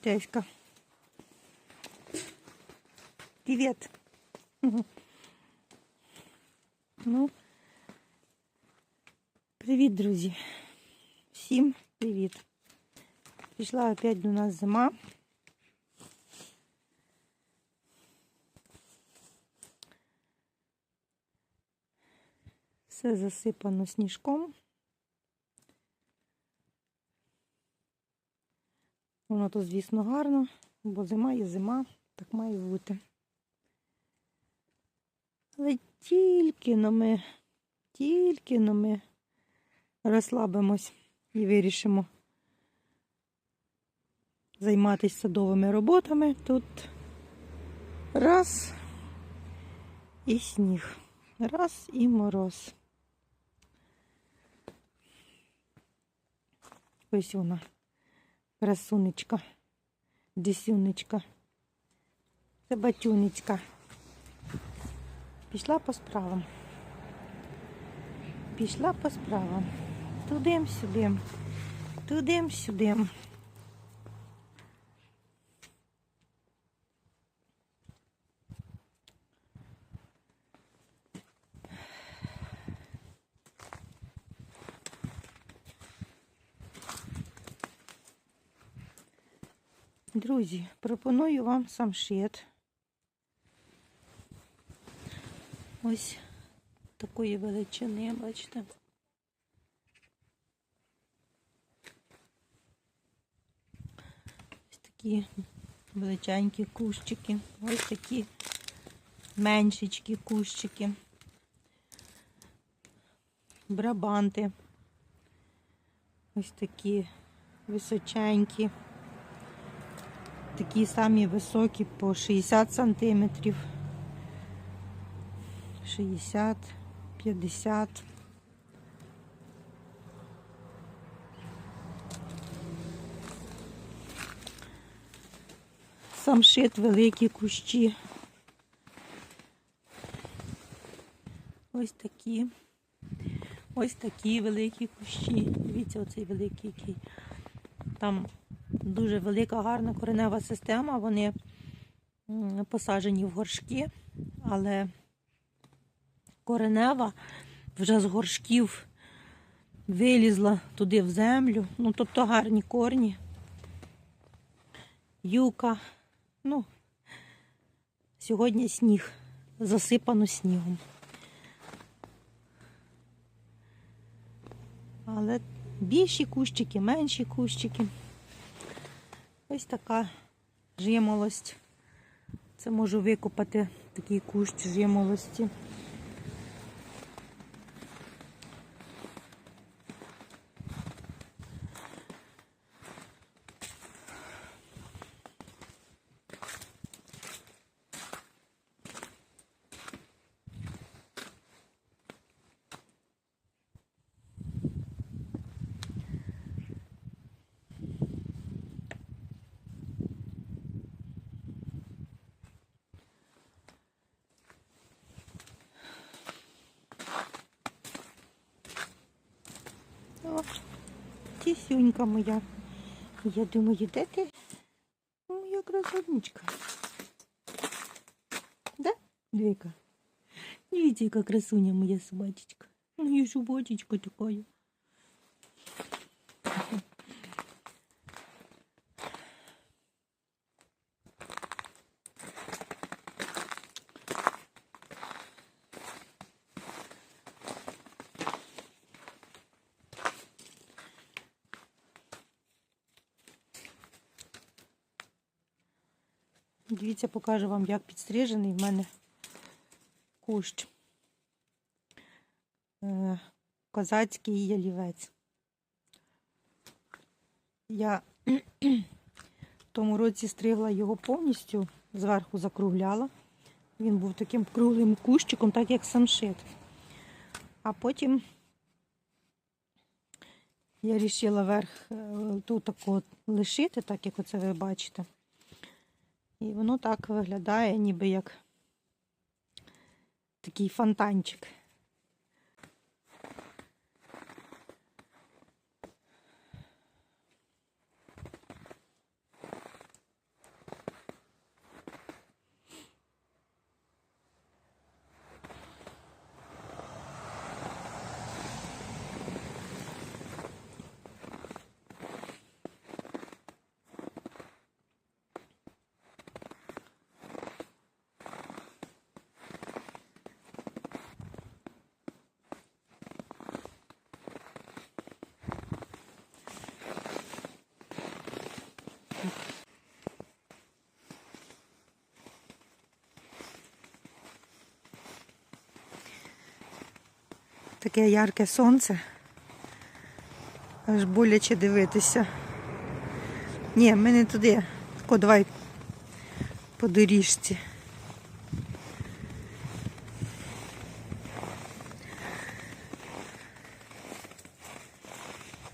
Теська. Привіт. Ну, привіт, друзі. Всім привіт. Пішла опять до нас зима. Все засипано сніжком. Воно тут, звісно, гарно, бо зима є зима, так має бути. Але тільки но ми, тільки но ми розслабимось і вирішимо займатися садовими роботами. Тут раз і сніг, раз і мороз. Ось вона, красунечка, десюнечка, це. Пішла по справам. Пішла по справам. Тудим-сюдим, тудим-сюдим. Друзі, пропоную вам самшит. Ось такої величини, бачите. Ось такі величенькі кущики, ось такі меншечкі кущики, брабанти, ось такі височенькі, такі самі високі по 60 сантиметрів. 60, 50. Самшит великі кущі. Ось такі. Ось такі великі кущі. Дивіться, оцей великий який. Там дуже велика, гарна коренева система. Вони посаджені в горшки, але коренева вже з горшків вилізла туди в землю. Ну, тобто гарні корні. Юка. Ну, сьогодні сніг. Засипано снігом. Але більші кущики, менші кущики. Ось така жимолость. Це можу викопати такий кущ жимолості. Тісюнька моя. Я думаю, де ти? Моя красавничка. Да, Вика? Дивіться, яка красуня моя собачечка. Ну, я собачечка такая. Дивіться, покажу вам, як підстрижений в мене кущ. Е, Козацький ялівець. Я в тому році стригла його повністю, зверху закругляла. Він був таким круглим кущиком, так як самшит. А потім я вирішила верх е, тут тако лишити, так як оце ви бачите. І воно так виглядає, ніби як такий фонтанчик. Таке ярке сонце. Аж боляче дивитися. Ні, ми не туди. Тако, давай по доріжці.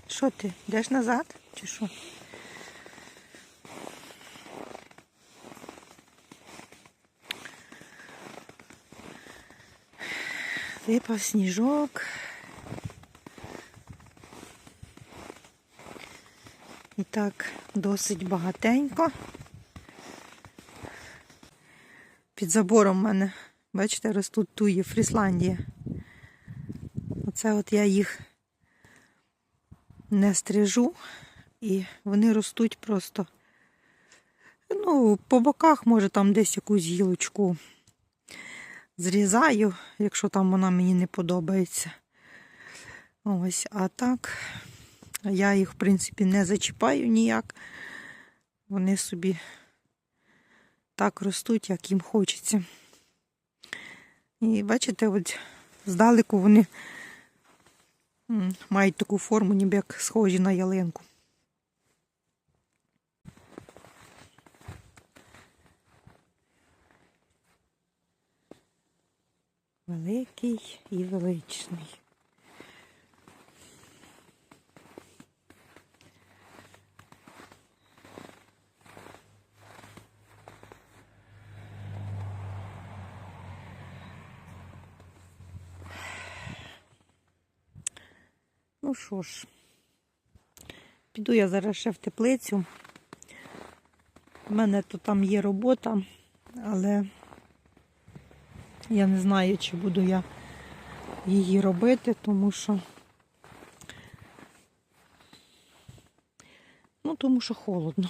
Що ти? Йдеш назад? Чи що? Випав сніжок. І так, досить багатенько. Під забором в мене, бачите, ростуть туї, Фрісландія. Оце от я їх не стрижу, і вони ростуть просто. Ну, по боках, може, там десь якусь гілочку зрізаю, якщо там вона мені не подобається. Ось, а так, я їх, в принципі, не зачіпаю ніяк. Вони собі так ростуть, як їм хочеться. І бачите, от здалеку вони мають таку форму, ніби як схожі на ялинку. Великий і величний. Ну що ж, піду я зараз ще в теплицю. У мене то там є робота, але я не знаю, чи буду я її робити, тому що. Ну, тому що холодно.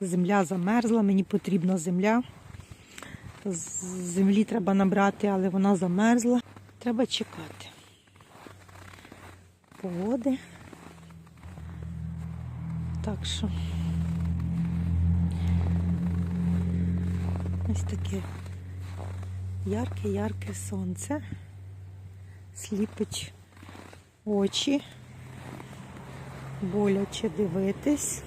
Земля замерзла, мені потрібна земля. Землі треба набрати, але вона замерзла. Треба чекати. Погоди. Так що. Ось таке ярке-ярке сонце. Сліпить очі. Боляче дивитись.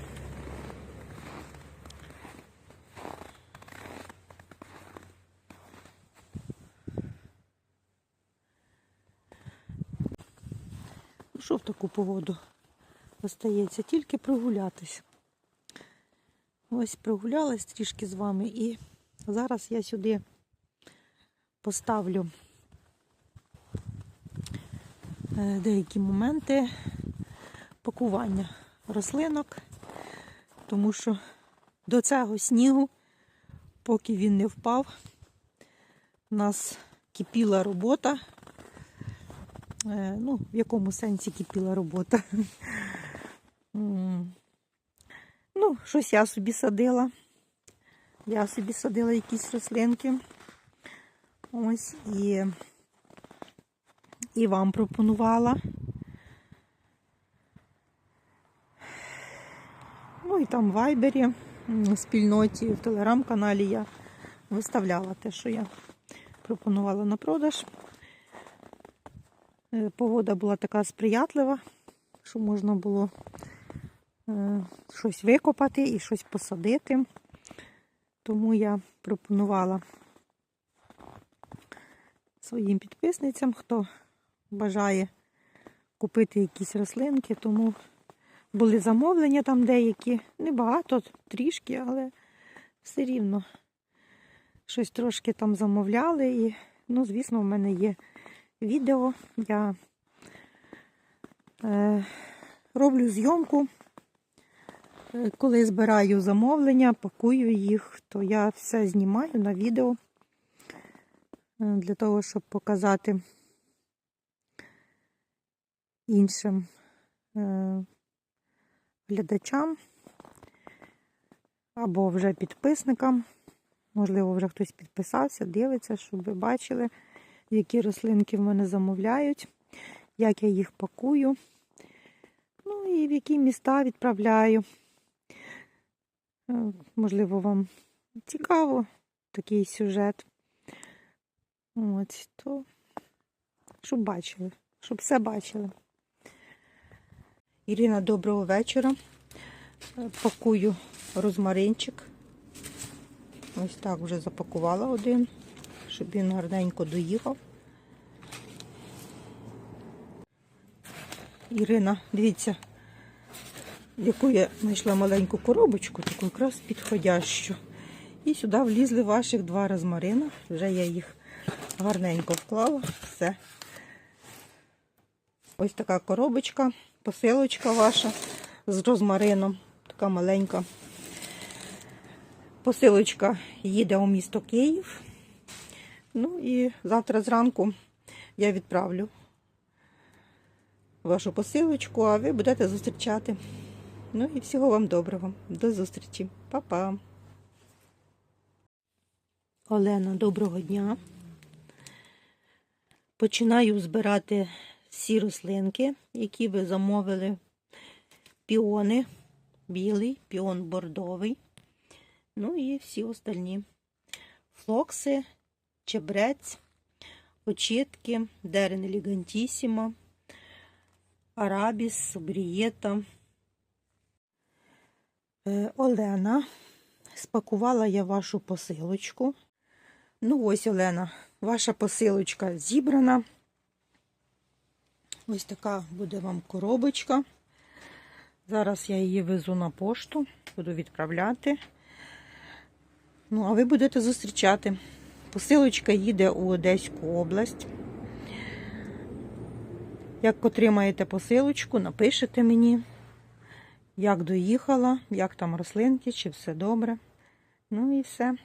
Ну, що в таку погоду остається? Тільки прогулятись. Ось прогулялась трішки з вами і зараз я сюди поставлю е, деякі моменти пакування рослинок, тому що до цього снігу, поки він не впав, у нас кипіла робота. Е, Ну, в якому сенсі кипіла робота. Ну, щось я собі садила. Я собі садила якісь рослинки. Ось і, і вам пропонувала. Ну і там в вайбері, в спільноті, в телеграм-каналі я виставляла те, що я пропонувала на продаж. Е, Погода була така сприятлива, що можна було е, щось викопати і щось посадити. Тому я пропонувала своїм підписницям, хто бажає купити якісь рослинки, тому були замовлення там деякі, небагато, трішки, але все рівно щось трошки там замовляли. І, ну, звісно, в мене є відео. Я е, роблю зйомку. Коли збираю замовлення, пакую їх, то я все знімаю на відео е, для того, щоб показати іншим е, глядачам або вже підписникам. Можливо, вже хтось підписався, дивиться, щоб ви бачили, які рослинки в мене замовляють, як я їх пакую, ну і в які міста відправляю. Е, Можливо, вам цікаво такий сюжет. Ось то, щоб бачили, щоб все бачили. Ірина, доброго вечора. Е, Пакую розмаринчик. Ось так вже запакувала один, щоб він гарненько доїхав. Ірина, дивіться, яку я знайшла маленьку коробочку, таку якраз підходящу. І сюди влізли ваших два розмарина. Вже я їх гарненько вклала. Все. Ось така коробочка, посилочка ваша з розмарином. Така маленька. Посилочка їде у місто Київ. Ну і завтра зранку я відправлю вашу посилочку, а ви будете зустрічати. Ну і всього вам доброго. До зустрічі. Па-па. Олена, доброго дня. Починаю збирати всі рослинки, які ви замовили. Піони білий, піон бордовий. Ну і всі остальні. Флокси, чебрець, очітки, дерен елегантісіма, арабіс, собрієта. Е, Олена, спакувала я вашу посилочку. Ну ось, Олена, ваша посилочка зібрана. Ось така буде вам коробочка. Зараз я її везу на пошту, буду відправляти. Ну, а ви будете зустрічати. Посилочка їде у Одеську область. Як отримаєте посилочку, напишете мені, як доїхала, як там рослинки, чи все добре. Ну і все.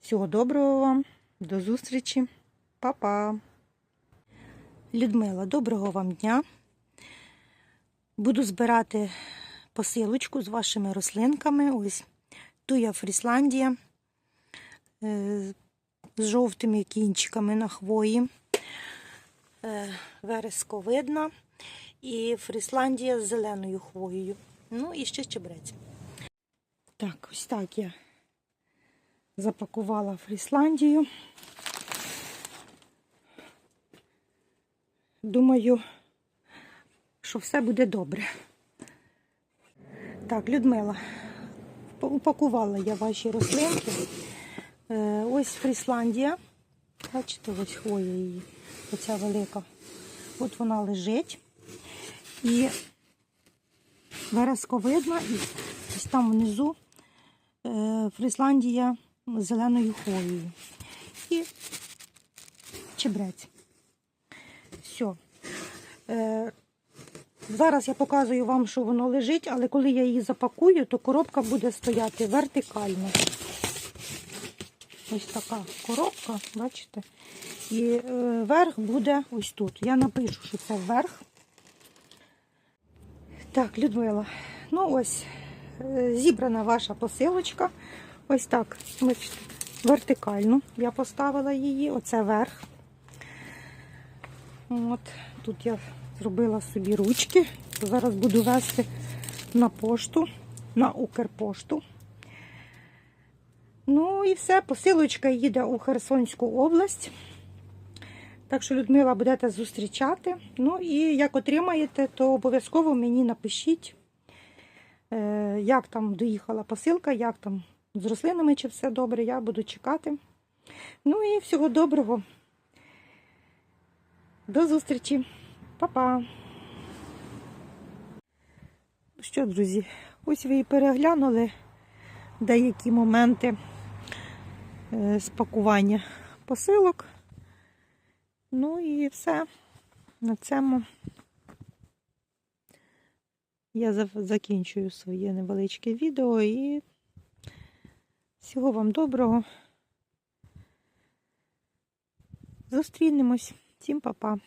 Всього доброго вам, до зустрічі, Па-па! Людмила, доброго вам дня. Буду збирати посилочку з вашими рослинками. Ось туя Фрісландія е, з жовтими кінчиками на хвої. Е, Вересковидна і Фрісландія з зеленою хвоєю. Ну і ще чебрець. Так, ось так я запакувала Фрісландію. Думаю, що все буде добре. Так, Людмила, упакувала я ваші рослинки. Е, Ось Фрісландія. Бачите, ось хвоя її, оця велика. От вона лежить. І вересковидна, і там внизу е, Фрісландія зеленою хвоєю. І чебрець. Все. Зараз я показую вам, що воно лежить, але коли я її запакую, то коробка буде стояти вертикально. Ось така коробка, бачите? І е, верх буде ось тут. Я напишу, що це верх. Так, Людмила, ну ось е, зібрана ваша посилочка. Ось так, вертикально я поставила її, оце верх. От, тут я зробила собі ручки. Зараз буду вести на пошту, на Укрпошту. Ну і все, посилочка їде у Херсонську область. Так що, Людмила, будете зустрічати. Ну і як отримаєте, то обов'язково мені напишіть, е, як там доїхала посилка, як там з рослинами, чи все добре, я буду чекати. Ну і всього доброго. До зустрічі! Па-па! Ну Що, друзі, ось ви і переглянули деякі моменти е, спакування посилок. Ну і все. На цьому я закінчую своє невеличке відео і всього вам доброго. Зустрінемось. Всім па-па.